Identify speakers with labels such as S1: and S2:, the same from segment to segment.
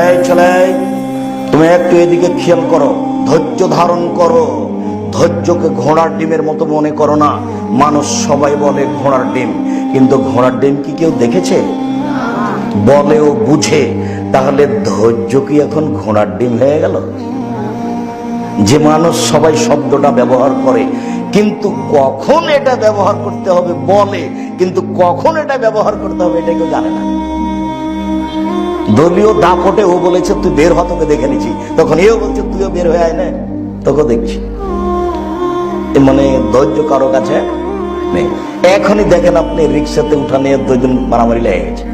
S1: এই ছেলে, তুমি একটু এদিকে খেয়াল করো, ধৈর্য ধারণ করো। ধৈর্যকে ঘোড়ার ডিমের মতো মনে করো না। মানুষ সবাই বলে ঘোড়ার ডিম, কিন্তু ঘোড়ার ডিম কি কেউ দেখেছে? বলে ও বুঝে। তাহলে ধৈর্য কি এখন ঘোড়ার ডিম হয়ে গেল? যে মানুষ সবাই শব্দটা ব্যবহার করে, কিন্তু কখন এটা ব্যবহার করতে হবে বলে, কিন্তু কখন এটা ব্যবহার করতে হবে এটা কেউ জানে না। দলীয় দাপটে ও বলেছে, তুই বের হ, তোকে দেখে নিছি তখন এও বলছে, তুইও বের হয়ে আয়, না তোকে দেখছি। মানে ধৈর্য কারও কাছে নেই। এখনই দেখেন আপনি রিক্সাতে উঠা নিয়ে দুজন মারামারি লেগে গেছে।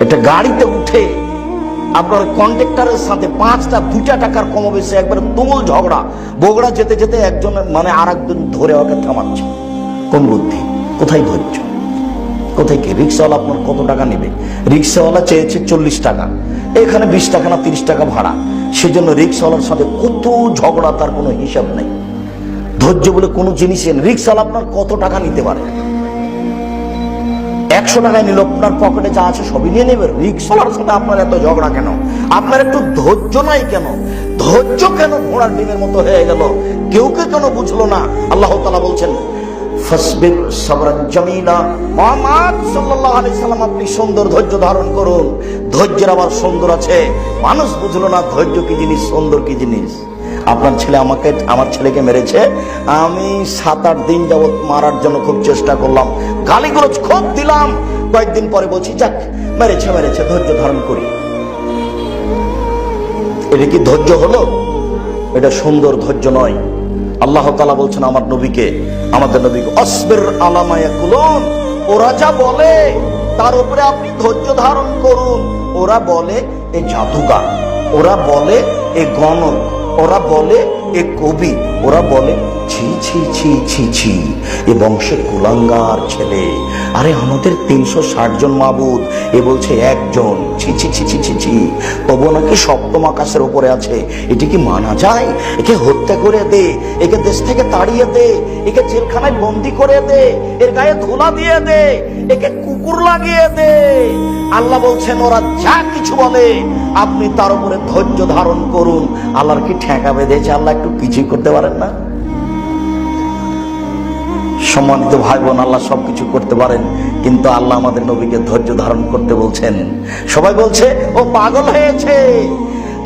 S1: এটা গাড়িতে উঠে আপনার কন্ট্রাক্টরের সাথে পাঁচটা, দুইটা টাকার কম বেশি একবার তুমুল ঝগড়া। বগড়া যেতে যেতে একজন মানে আর একজন ধরে ওকে থামাচ্ছে। কোন বুদ্ধি? কোথায় ধৈর্য? কোথায় কি রিক্সাওয়ালা আপনার কত টাকা নেবে? রিক্সাওয়ালা চেয়েছে চল্লিশ টাকা। এখানে বিশ টাকা না তিরিশ টাকা ভাড়া। সেজন্য রিক্সাওয়ালার সাথে কত ঝগড়া, তার কোনো হিসাব নেই। ধৈর্য বলে কোনো জিনিসের রিক্সাওয়ালা আপনার কত টাকা নিতে পারে? একশো টাকায় নিল, আপনার পকেটে যা আছে সবই নিয়ে নেবে। রিক্সাওয়ালার সাথে আপনার এত ঝগড়া কেন? আপনার একটু ধৈর্য নাই কেন? ধৈর্য কেন ঘোড়ার ডিমের মতো হয়ে গেল? কেউ কে কেন বুঝলো না? আল্লাহ তালা বলছেন ফসবির সবরান মোহাম্মদ সাল্লাম, আপনি সুন্দর ধৈর্য ধারণ করুন। ধৈর্যের আবার সুন্দর আছে। মানুষ বুঝলো না ধৈর্য কি জিনিস, সুন্দর কি জিনিস। আপনার ছেলে আমাকে, আমার ছেলেকে মেরেছে। আমি সাত আট দিন যাবৎ মারার জন্য খুব চেষ্টা করলাম। গালিগুলোজ খুব দিলাম। কয়েকদিন পরে বলছি, যাক, মেরেছে মেরেছে, ধৈর্য ধারণ করি। এটা কি ধৈর্য হলো? এটা সুন্দর ধৈর্য নয়। আল্লাহ তালা বলছেন, আমার নবীকে আমাদের নবীকে অসবের আলামায়া কুলন। ওরা যা বলে, তার উপরে আপনি ধৈর্য ধারণ করুন। ওরা বলে, এ জাদুগার। ওরা বলে, এ গণক ওরা বলে, এ কবি। ওরা বলে, ছি ছি ছি ছি ছি, এ বংশের কুলাঙ্গার ছেলে। আরে আমাদের তিনশো ষাট জন মাবুদ, এ বলছে একজন, ছি ছি ছি ছি ছি ছি। নাকি সপ্তম আকাশের উপরে আছে। এটি কি মানা যায়? একে হত্যা করে দে, একে দেশ থেকে তাড়িয়ে দে, একে জেলখানায় বন্দি করে দে, এর গায়ে ধুলা দিয়ে দে, একে কুকুর লাগিয়ে দে। আল্লাহ বলছেন, ওরা যা কিছু বলে, আপনি তার উপরে ধৈর্য ধারণ করুন। আল্লাহর কি ঠেকা বেঁধেছে? আল্লাহ একটু কিছুই করতে পারেন না? সম্মানিত ভাই বোন আল্লাহ সব কিছু করতে পারেন, কিন্তু আল্লাহ আমাদের নবীকে ধৈর্য ধারণ করতে বলছেন। সবাই বলছে, ও পাগল হয়েছে।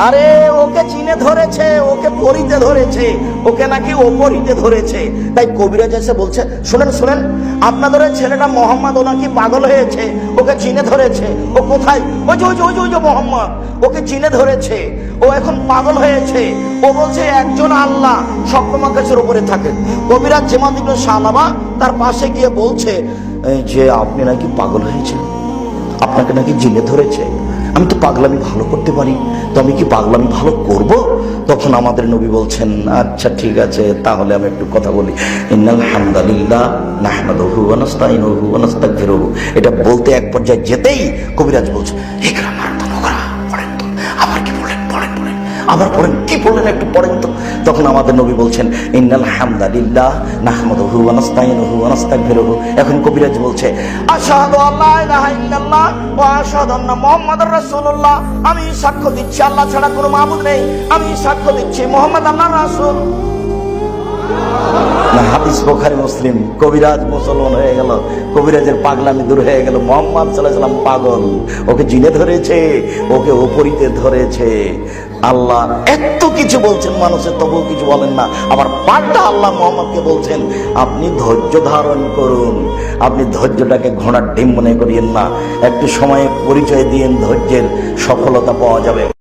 S1: আরে, ওকে চিনে ধরেছে, ওকে পরিতে ধরেছে, ওকে নাকি ওপরিতে ধরেছে। তাই কবিরাজ এসে বলছে, শুনেন শুনেন, আপনাদের ছেলেটা মোহাম্মদ, ও নাকি পাগল হয়েছে, ওকে চিনে ধরেছে, ও কোথায়? ওই যে ওই যে ওই যে ওই যে মোহাম্মদ, ওকে চিনে ধরেছে, ও এখন পাগল হয়েছে। ও বলছে, একজন আল্লাহ সপ্তম আকাশের উপরে থাকে। কবিরাজ জেমাদ ইবনে শালাবা তার পাশে গিয়ে বলছে যে, আপনি নাকি পাগল হয়েছে আপনাকে নাকি জিনে ধরেছে আমি তো পাগলামি ভালো করতে পারি। তো আমি কি পাগলামি ভালো করব? তখন আমাদের নবী বলছেন আচ্ছা ঠিক আছে, তাহলে আমি একটু কথা বলি। ইন্নাল এটা বলতে এক পর্যায়ে যেতেই কবিরাজ বলছে আবার পড়েন কি বললেন একটু পড়েন তো। তখন আমাদের নবী বলছেন, ইন্নাল হামদালিল্লাহ নাহমাদুহু ওয়া নাস্তাইনুহু ওয়া নাস্তাগফিরুহু। এখন কবিরাজ বলছে, আশহাদু আল্লা ইলাহা ইল্লাল্লাহ ওয়া আশহাদু আন্না মুহাম্মাদুর রাসূলুল্লাহ। আমি সাক্ষ্য দিচ্ছি, আল্লাহ ছাড়া কোনো মাবুদ নেই। আমি সাক্ষ্য দিচ্ছি, মুহাম্মদ আল্লাহর রাসূল। হাদিস বোখারি, মুসলিম। কবিরাজ মুসলমান হয়ে গেল। কবিরাজের পাগলামি দূর হয়ে গেল। মোহাম্মদ সাল্লাহ পাগল। ওকে জিনে ধরেছে, ওকে ওপরিতে ধরেছে। আল্লাহ এত কিছু বলছেন মানুষের তবুও কিছু বলেন না। আবার পাল্টা আল্লাহ মোহাম্মদকে বলছেন, আপনি ধৈর্য ধারণ করুন। আপনি ধৈর্যটাকে ঘোড়ার ডিম মনে করিয়েন না। একটু সময়ে পরিচয় দিয়েন, ধৈর্যের সফলতা পাওয়া যাবে।